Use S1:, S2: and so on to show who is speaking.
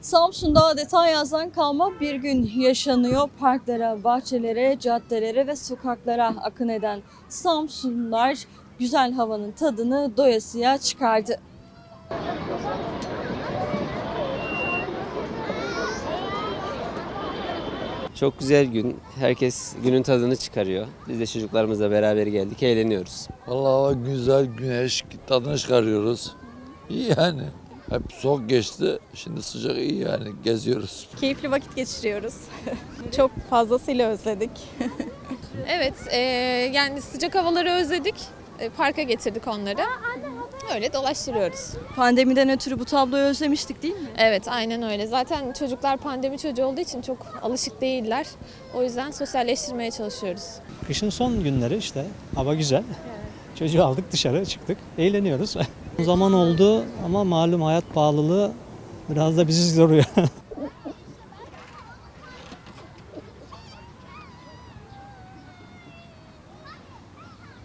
S1: Samsun'da adeta yazdan kalma bir gün yaşanıyor. Parklara, bahçelere, caddelere ve sokaklara akın eden Samsunlular güzel havanın tadını doyasıya çıkardı.
S2: Çok güzel gün. Herkes günün tadını çıkarıyor. Biz de çocuklarımızla beraber geldik, eğleniyoruz.
S3: Vallahi güzel, güneş tadını çıkarıyoruz. İyi yani. Hep soğuk geçti. Şimdi sıcak iyi yani. Geziyoruz.
S4: Keyifli vakit geçiriyoruz. Çok fazlasıyla özledik.
S5: Evet, e, yani sıcak havaları özledik. E, parka getirdik onları. Öyle dolaştırıyoruz.
S1: Pandemiden ötürü bu tabloyu özlemiştik değil mi?
S5: Evet, aynen öyle. Zaten çocuklar pandemi çocuğu olduğu için çok alışık değiller. O yüzden sosyalleştirmeye çalışıyoruz.
S6: Kışın son günleri işte hava güzel. Çocuğu aldık dışarı çıktık. Eğleniyoruz. Zaman oldu ama malum hayat pahalılığı biraz da bizi zoruyor.